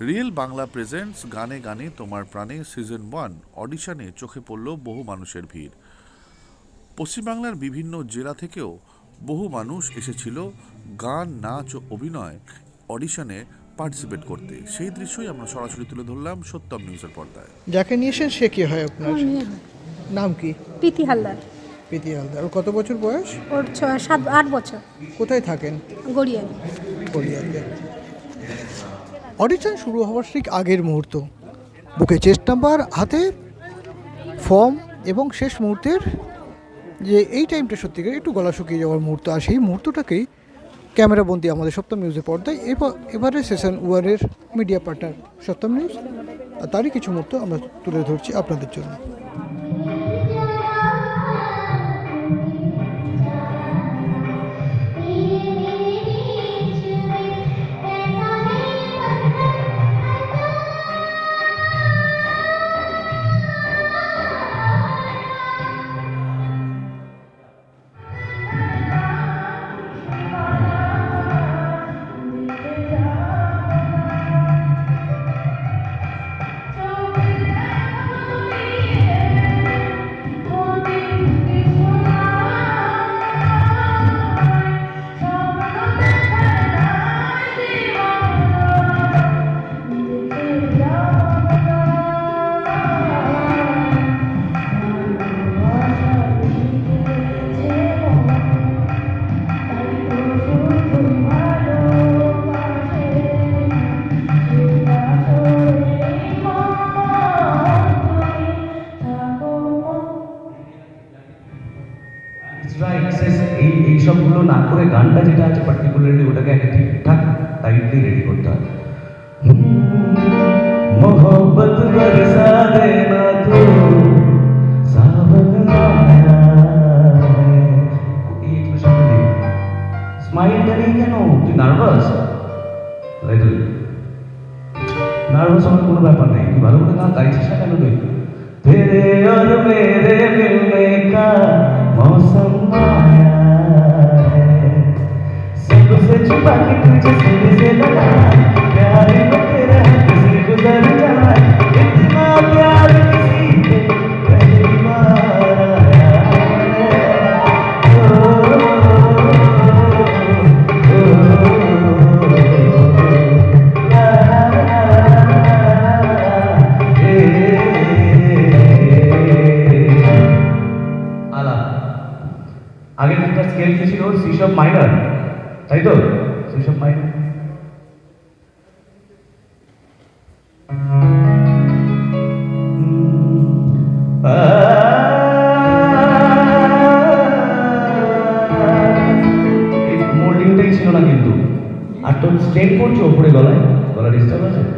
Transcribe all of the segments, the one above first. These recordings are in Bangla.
রিয়েল বাংলা প্রেজেন্টস গানে গানে তোমার প্রাণে সিজন ওয়ান অডিশনে চোখে পড়ল বহু মানুষের ভিড়। পশ্চিমবাংলার বিভিন্ন জেলা থেকেও বহু মানুষ এসেছিল গান নাচ ও অভিনয় অডিশনে পার্টিসিপেট করতে। সেই দৃশ্যই আমরা সরাসরি তুলে ধরলাম সত্যম নিউজের পর্দায়। যাকে নিয়ে নিয়েছেন সে কি হয় আপনার। নাম কি? প্রীতি হালদার। প্রীতি হালদার। ওর কত বছর বয়স? ওর ছ- সাত আট বছর। কোথায় থাকেন? গড়িয়ায় কলিয়াতে অডিশন শুরু হওয়ার ঠিক আগের মুহূর্ত। বুকে চেস্ট নাম্বার হাতে ফর্ম এবং শেষ মুহূর্তের যে এই টাইমটা সত্যিকার একটু গলা শুকিয়ে যাওয়ার মুহূর্ত। আর সেই মুহূর্তটাকেই ক্যামেরাবন্দি আমাদের সপ্তম নিউজের পর্দায়। এবার সেশন ওয়ারের মিডিয়া পার্টনার সপ্তম নিউজ আর তারই কিছু মুহূর্ত আমরা তুলে ধরছি আপনাদের জন্য। রাইট এই এই সবগুলো না করে গানটা যেটা আছে পার্টিকুলারলি ওটাকে একটা ঠিকঠাক টাইটলি রেডি করতে হবে मोहब्बत बरसा देना तू सावन आया है এই expression টা নেই স্মাইলটা নেই কেন তুই নার্ভাস নার্ভাস হওয়ার কোনো ব্যাপার নেই তুই ভালো করে গান গাইছিস না কেন তুই तेरे और मेरे मिलने का मौसम আগের একটা স্কেল কি ছিল সিসব মাইনর তাই তো? মাইনর এই মোল্ডিংটাই ছিল না কিন্তু। আর তোর স্ট্রেট করছ ওপরে গলায়। গলা ডিস্টার্ব আছে?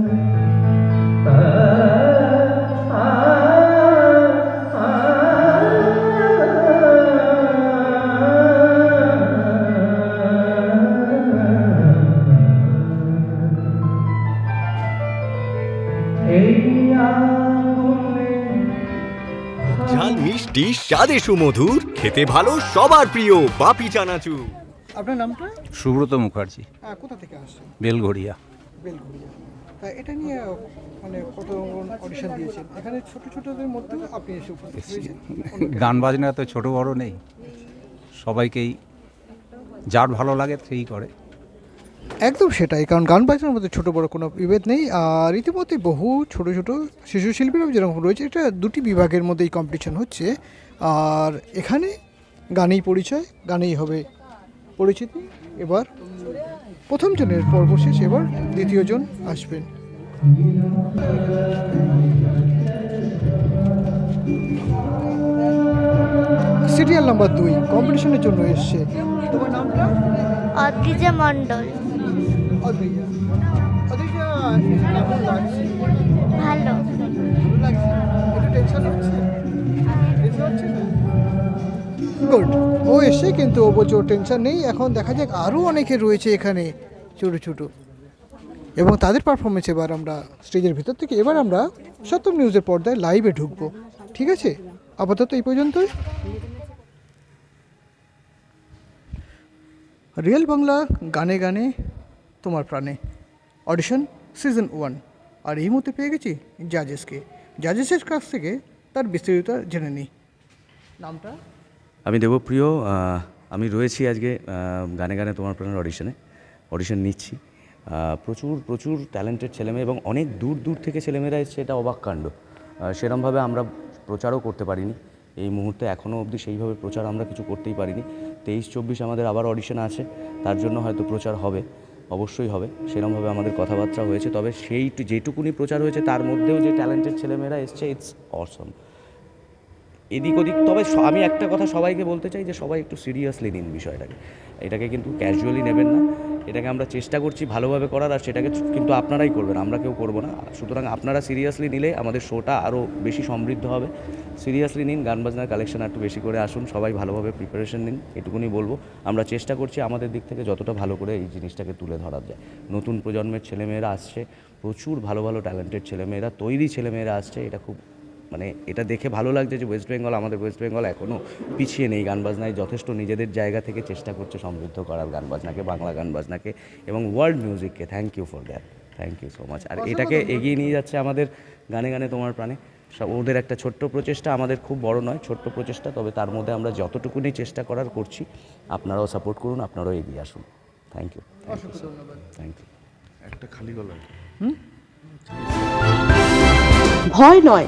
মিষ্টি স্বাদে সুমধুর খেতে ভালো সবার প্রিয় বাপি চানাচুর। আপনার নামটা? সুব্রত মুখার্জি। হ্যাঁ কোথা থেকে আসছেন? বেলঘড়িয়া। বেলঘড়িয়া। তা এটা নিয়ে মানে কত অডিশন দিয়েছেন। এখানে ছোট ছোটদের মধ্যে আপনি এসে উপস্থিত হয়েছেন গান বাজনা তো ছোট বড় নেই। সবাইকেই যার ভালো লাগে সেই করে। একদম সেটাই, কারণ গান বাজনার মধ্যে ছোটো বড় কোনো বিভেদ নেই। আর ইতিমধ্যে বহু ছোট ছোট শিশু শিল্পীরাও যেরকম রয়েছে, এটা দুটি বিভাগের মধ্যেই কম্পিটিশন হচ্ছে। আর এখানে গানেই পরিচয়, গানেই হবে পরিচিতি। এবার প্রথম জনের পর্ব শেষ, এবার দ্বিতীয় জন আসবেন। সিরিয়াল নাম্বার দুই কম্পিটিশনের জন্য এসছে। তোমার নামটা? অদ্রিজা মণ্ডল। টেনশন গুড ও এসছে কিন্তু ও বলছে টেনশন নেই। এখন দেখা যাক আরও অনেকে রয়েছে এখানে ছোটো ছোটো। এবং তাদের পারফরমেন্স এবার আমরা স্টেজের ভিতর থেকে, এবার আমরা সত্যম নিউজের পর্দায় লাইভে ঢুকবো। ঠিক আছে? আপাতত এই পর্যন্তই। রিয়েল বাংলা গানে গানে তোমার প্রাণে। অডিশন সিজন ওয়ান আর এই মুহূর্তে পেয়ে গেছি জাজেসকে জাজেসের কাছ থেকে তার বিস্তারিত জেনে নিই। নামটা? আমি দেবপ্রিয় আমি রয়েছি আজকে গানে গানে তোমার প্রাণের অডিশনে অডিশন নিচ্ছি। প্রচুর প্রচুর ট্যালেন্টেড ছেলেমেয়ে এবং অনেক দূর দূর থেকে ছেলেমেয়েরা এসছে, এটা অবাক কাণ্ড। সেরমভাবে আমরা প্রচারও করতে পারিনি। এই মুহূর্তে এখনও অবধি সেইভাবে প্রচার আমরা কিছু করতেই পারিনি। তেইশ, চব্বিশ আমাদের আবার অডিশন আছে। তার জন্য হয়তো প্রচার হবে। অবশ্যই হবে, সেরমভাবে আমাদের কথাবার্তা হয়েছে। তবে সেই যেটুকুনি প্রচার হয়েছে, তার মধ্যেও যে ট্যালেন্টেড ছেলেমেয়েরা এসছে ইটস অসম এদিক ওদিক, তবে আমি একটা কথা সবাইকে বলতে চাই যে সবাই একটু সিরিয়াসলি নিন বিষয়টাকে। এটাকে কিন্তু ক্যাজুয়ালি নেবেন না। এটাকে আমরা চেষ্টা করছি ভালোভাবে করার আর সেটাকে কিন্তু আপনারাই করবেন, আমরা কেউ করব না। সুতরাং আপনারা সিরিয়াসলি নিলে আমাদের শোটা আরও বেশি সমৃদ্ধ হবে। সিরিয়াসলি নিন, গান বাজনার কালেকশন একটু বেশি করে আসুন, সবাই ভালোভাবে প্রিপারেশন নিন, এটুকুনি বলব। আমরা চেষ্টা করছি আমাদের দিক থেকে যতটা ভালো করে এই জিনিসটাকে তুলে ধরা যায়। নতুন প্রজন্মের ছেলেমেয়েরা আসছে, প্রচুর ভালো ভালো ট্যালেন্টেড ছেলেমেয়েরা, তৈরি ছেলেমেয়েরা আসছে, এটা খুব মানে এটা দেখে ভালো লাগছে যে ওয়েস্ট বেঙ্গল আমাদের ওয়েস্ট বেঙ্গল এখনও পিছিয়ে নেই গান বাজনায়। যথেষ্ট নিজেদের জায়গা থেকে চেষ্টা করছে সমৃদ্ধ করার গান বাজনাকে বাংলা গান বাজনাকে এবং world মিউজিককে thank you for that thank you so much আর এটাকে এগিয়ে নিয়ে যাচ্ছে আমাদের গানে গানে তোমার প্রাণে। সব ওদের একটা ছোট্ট প্রচেষ্টা আমাদের খুব বড় নয় ছোট্ট প্রচেষ্টা তবে তার মধ্যে আমরা যতটুকুনি চেষ্টা করার করছি আপনারাও সাপোর্ট করুন আপনারাও এগিয়ে আসুন। থ্যাংক ইউ থ্যাংক ইউ একটা খালি গলায়। ভয় নয়।